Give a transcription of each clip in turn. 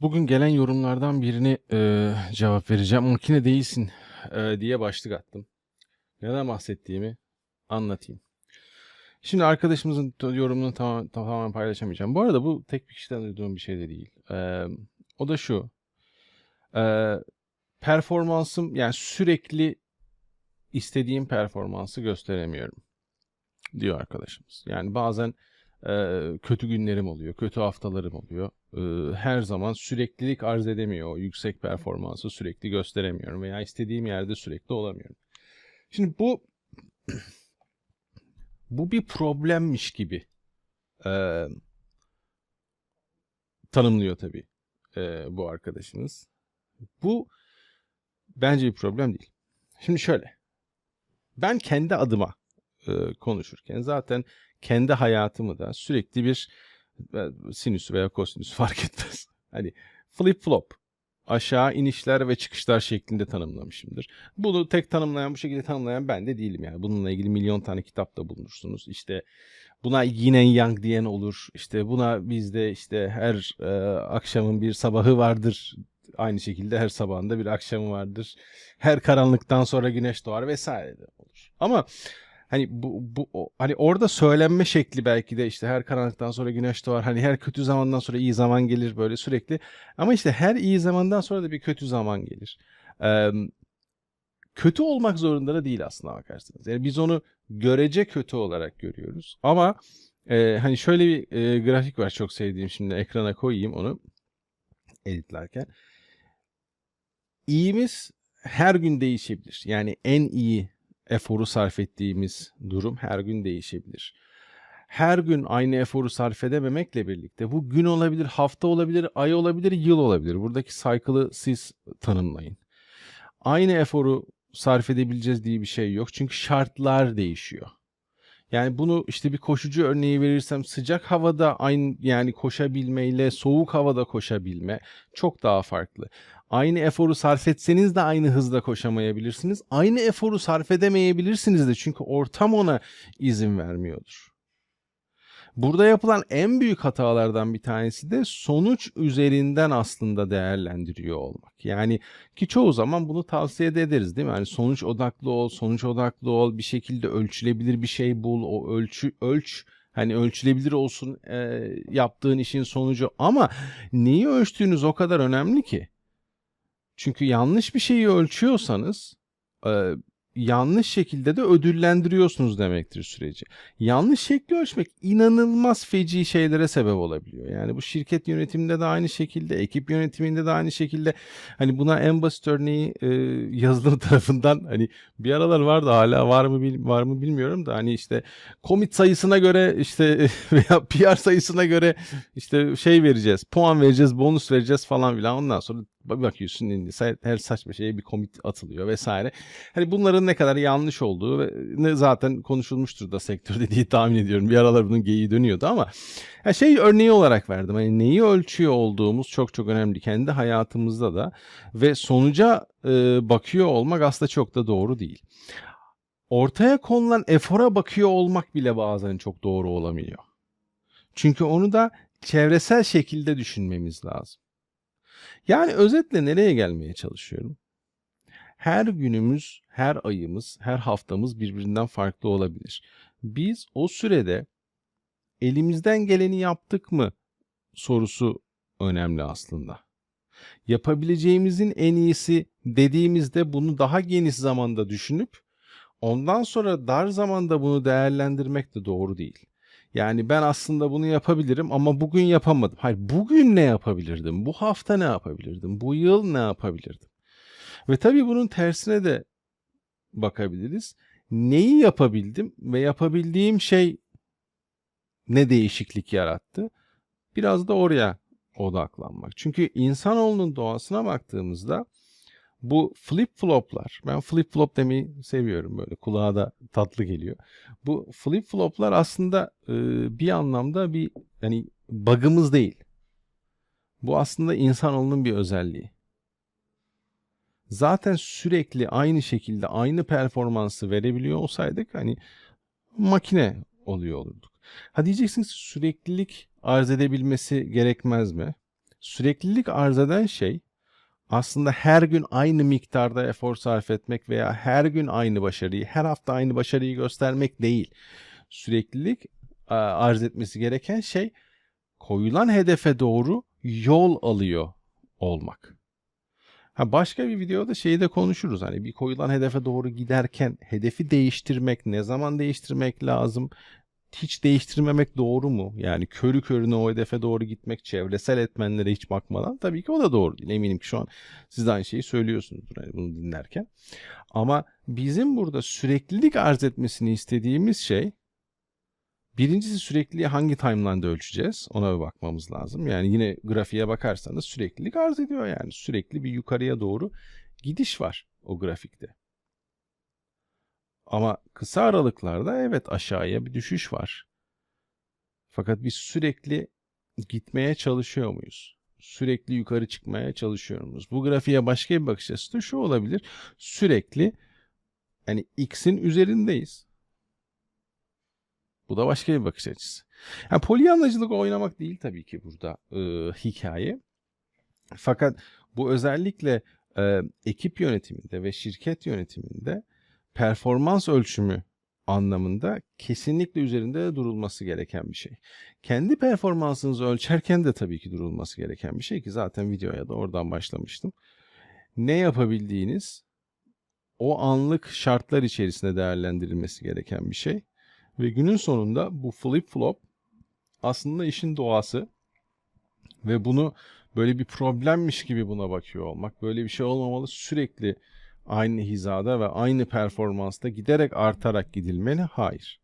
Bugün gelen yorumlardan birine e, cevap vereceğim. Makine değilsin e, diye başlık attım. Neden bahsettiğimi anlatayım. Şimdi arkadaşımızın yorumunu tamam, tamamen paylaşamayacağım. Bu arada bu tek bir kişiden duyduğum bir şey de değil. E, o da şu. E, performansım yani sürekli istediğim performansı gösteremiyorum diyor arkadaşımız. Yani bazen e, kötü günlerim oluyor, kötü haftalarım oluyor. Her zaman süreklilik arz edemiyor. O yüksek performansı sürekli gösteremiyorum veya istediğim yerde sürekli olamıyorum. Şimdi bu bu bir problemmiş gibi e, tanımlıyor tabii e, bu arkadaşımız. Bu bence bir problem değil. Şimdi şöyle. Ben kendi adıma e, konuşurken zaten kendi hayatımı da sürekli bir sinüs veya kosinüs fark etmez. Hani flip flop aşağı inişler ve çıkışlar şeklinde tanımlamışımdır. Bunu tek tanımlayan bu şekilde tanımlayan ben de değilim yani. Bununla ilgili milyon tane kitapta bulunursunuz. İşte buna yin and yang diyen olur. İşte buna bizde işte her e, akşamın bir sabahı vardır. Aynı şekilde her sabahında bir akşamı vardır. Her karanlıktan sonra güneş doğar vesaire de olur. Ama hani bu, bu hani orada söylenme şekli belki de işte her karanlıktan sonra güneş doğar. Hani her kötü zamandan sonra iyi zaman gelir böyle sürekli. Ama işte her iyi zamandan sonra da bir kötü zaman gelir. Ee, kötü olmak zorunda da değil aslında bakarsanız. Yani biz onu görece kötü olarak görüyoruz. Ama e, hani şöyle bir e, grafik var çok sevdiğim şimdi ekrana koyayım onu editlerken. İyimiz her gün değişebilir. Yani en iyi eforu sarf ettiğimiz durum her gün değişebilir. Her gün aynı eforu sarf edememekle birlikte bu gün olabilir, hafta olabilir, ay olabilir, yıl olabilir. Buradaki cycle'ı siz tanımlayın. Aynı eforu sarf edebileceğiz diye bir şey yok. Çünkü şartlar değişiyor. Yani bunu işte bir koşucu örneği verirsem sıcak havada aynı yani koşabilmeyle soğuk havada koşabilme çok daha farklı. Aynı eforu sarf etseniz de aynı hızda koşamayabilirsiniz. Aynı eforu sarf edemeyebilirsiniz de çünkü ortam ona izin vermiyordur. Burada yapılan en büyük hatalardan bir tanesi de sonuç üzerinden aslında değerlendiriyor olmak. Yani ki çoğu zaman bunu tavsiye de ederiz değil mi? Yani sonuç odaklı ol, sonuç odaklı ol, bir şekilde ölçülebilir bir şey bul, o ölçü ölç hani ölçülebilir olsun e, yaptığın işin sonucu ama neyi ölçtüğünüz o kadar önemli ki. Çünkü yanlış bir şeyi ölçüyorsanız e, yanlış şekilde de ödüllendiriyorsunuz demektir süreci. Yanlış şekli ölçmek inanılmaz feci şeylere sebep olabiliyor. Yani bu şirket yönetiminde de aynı şekilde, ekip yönetiminde de aynı şekilde. Hani buna en basit örneği e, yazılım tarafından hani bir aralar vardı hala var mı var mı bilmiyorum da hani işte commit sayısına göre işte veya PR sayısına göre işte şey vereceğiz, puan vereceğiz, bonus vereceğiz falan filan. Ondan sonra bakıyorsun indi- her saçma şeye bir commit atılıyor vesaire. Hani bunların ne kadar yanlış olduğu ne zaten konuşulmuştur da sektörde diye tahmin ediyorum. Bir aralar bunun geyiği dönüyordu ama ya şey örneği olarak verdim. Hani neyi ölçüyor olduğumuz çok çok önemli kendi hayatımızda da ve sonuca e, bakıyor olmak aslında çok da doğru değil. Ortaya konulan efora bakıyor olmak bile bazen çok doğru olamıyor. Çünkü onu da çevresel şekilde düşünmemiz lazım. Yani özetle nereye gelmeye çalışıyorum? Her günümüz, her ayımız, her haftamız birbirinden farklı olabilir. Biz o sürede elimizden geleni yaptık mı sorusu önemli aslında. Yapabileceğimizin en iyisi dediğimizde bunu daha geniş zamanda düşünüp ondan sonra dar zamanda bunu değerlendirmek de doğru değil. Yani ben aslında bunu yapabilirim ama bugün yapamadım. Hayır, bugün ne yapabilirdim? Bu hafta ne yapabilirdim? Bu yıl ne yapabilirdim? Ve tabii bunun tersine de bakabiliriz. Neyi yapabildim ve yapabildiğim şey ne değişiklik yarattı? Biraz da oraya odaklanmak. Çünkü insanoğlunun doğasına baktığımızda bu flip floplar, ben flip flop demeyi seviyorum böyle kulağa da tatlı geliyor. Bu flip floplar aslında e, bir anlamda bir yani bug'ımız değil. Bu aslında insanoğlunun bir özelliği. Zaten sürekli aynı şekilde aynı performansı verebiliyor olsaydık hani makine oluyor olurduk. Ha diyeceksiniz süreklilik arz edebilmesi gerekmez mi? Süreklilik arz eden şey aslında her gün aynı miktarda efor sarf etmek veya her gün aynı başarıyı, her hafta aynı başarıyı göstermek değil. Süreklilik arz etmesi gereken şey koyulan hedefe doğru yol alıyor olmak. Ha başka bir videoda şeyi de konuşuruz. Hani bir koyulan hedefe doğru giderken hedefi değiştirmek, ne zaman değiştirmek lazım? Hiç değiştirmemek doğru mu? Yani körü körüne o hedefe doğru gitmek, çevresel etmenlere hiç bakmadan tabii ki o da doğru değil. Eminim ki şu an siz de aynı şeyi söylüyorsunuzdur hani bunu dinlerken. Ama bizim burada süreklilik arz etmesini istediğimiz şey Birincisi sürekliliği hangi timeline'da ölçeceğiz? Ona bir bakmamız lazım. Yani yine grafiğe bakarsanız süreklilik arz ediyor yani. Sürekli bir yukarıya doğru gidiş var o grafikte. Ama kısa aralıklarda evet aşağıya bir düşüş var. Fakat biz sürekli gitmeye çalışıyor muyuz? Sürekli yukarı çıkmaya çalışıyor muyuz? Bu grafiğe başka bir bakış açısı da şu olabilir. Sürekli yani x'in üzerindeyiz. Bu da başka bir bakış açısı. Yani polyanlacılık oynamak değil tabii ki burada e, hikaye. Fakat bu özellikle e, ekip yönetiminde ve şirket yönetiminde performans ölçümü anlamında kesinlikle üzerinde durulması gereken bir şey. Kendi performansınızı ölçerken de tabii ki durulması gereken bir şey ki zaten videoya da oradan başlamıştım. Ne yapabildiğiniz o anlık şartlar içerisinde değerlendirilmesi gereken bir şey. Ve günün sonunda bu flip flop aslında işin doğası ve bunu böyle bir problemmiş gibi buna bakıyor olmak, böyle bir şey olmamalı sürekli aynı hizada ve aynı performansta giderek artarak gidilmeli. Hayır.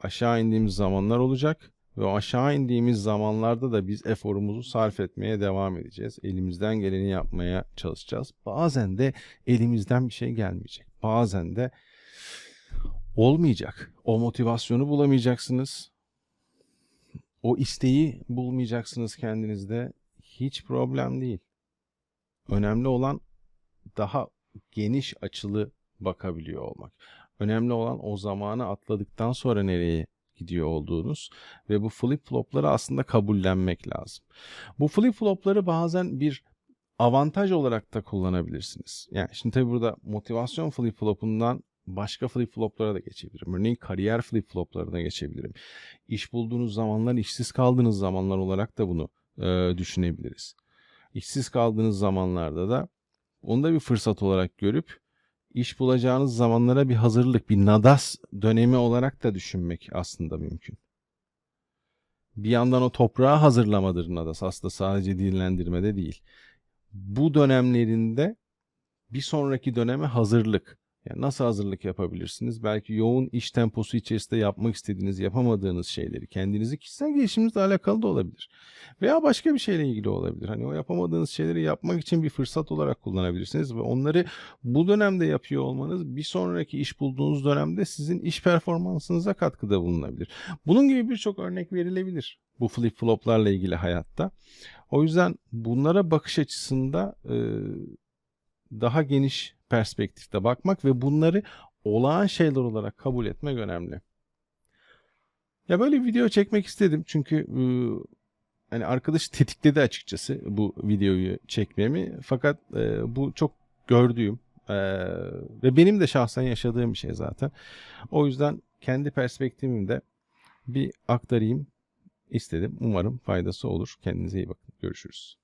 Aşağı indiğimiz zamanlar olacak ve o aşağı indiğimiz zamanlarda da biz eforumuzu sarf etmeye devam edeceğiz. Elimizden geleni yapmaya çalışacağız. Bazen de elimizden bir şey gelmeyecek. Bazen de olmayacak. O motivasyonu bulamayacaksınız. O isteği bulmayacaksınız kendinizde. Hiç problem değil. Önemli olan daha geniş açılı bakabiliyor olmak. Önemli olan o zamanı atladıktan sonra nereye gidiyor olduğunuz ve bu flip flopları aslında kabullenmek lazım. Bu flip flopları bazen bir avantaj olarak da kullanabilirsiniz. Yani şimdi tabii burada motivasyon flip flopundan başka flip floplara da geçebilirim. Örneğin kariyer flip floplarına geçebilirim. İş bulduğunuz zamanlar, işsiz kaldığınız zamanlar olarak da bunu e, düşünebiliriz. İşsiz kaldığınız zamanlarda da onu da bir fırsat olarak görüp iş bulacağınız zamanlara bir hazırlık, bir nadas dönemi olarak da düşünmek aslında mümkün. Bir yandan o toprağı hazırlamadır nadas aslında sadece dinlendirmede değil. Bu dönemlerinde bir sonraki döneme hazırlık. Yani nasıl hazırlık yapabilirsiniz? Belki yoğun iş temposu içerisinde yapmak istediğiniz, yapamadığınız şeyleri kendinizi kişisel gelişiminizle alakalı da olabilir. Veya başka bir şeyle ilgili olabilir. Hani o yapamadığınız şeyleri yapmak için bir fırsat olarak kullanabilirsiniz ve onları bu dönemde yapıyor olmanız bir sonraki iş bulduğunuz dönemde sizin iş performansınıza katkıda bulunabilir. Bunun gibi birçok örnek verilebilir bu flip floplarla ilgili hayatta. O yüzden bunlara bakış açısında e, daha geniş perspektifte bakmak ve bunları olağan şeyler olarak kabul etmek önemli. Ya böyle bir video çekmek istedim çünkü e, hani arkadaş tetikledi açıkçası bu videoyu çekmemi. Fakat e, bu çok gördüğüm e, ve benim de şahsen yaşadığım bir şey zaten. O yüzden kendi perspektifimde bir aktarayım istedim. Umarım faydası olur. Kendinize iyi bakın. Görüşürüz.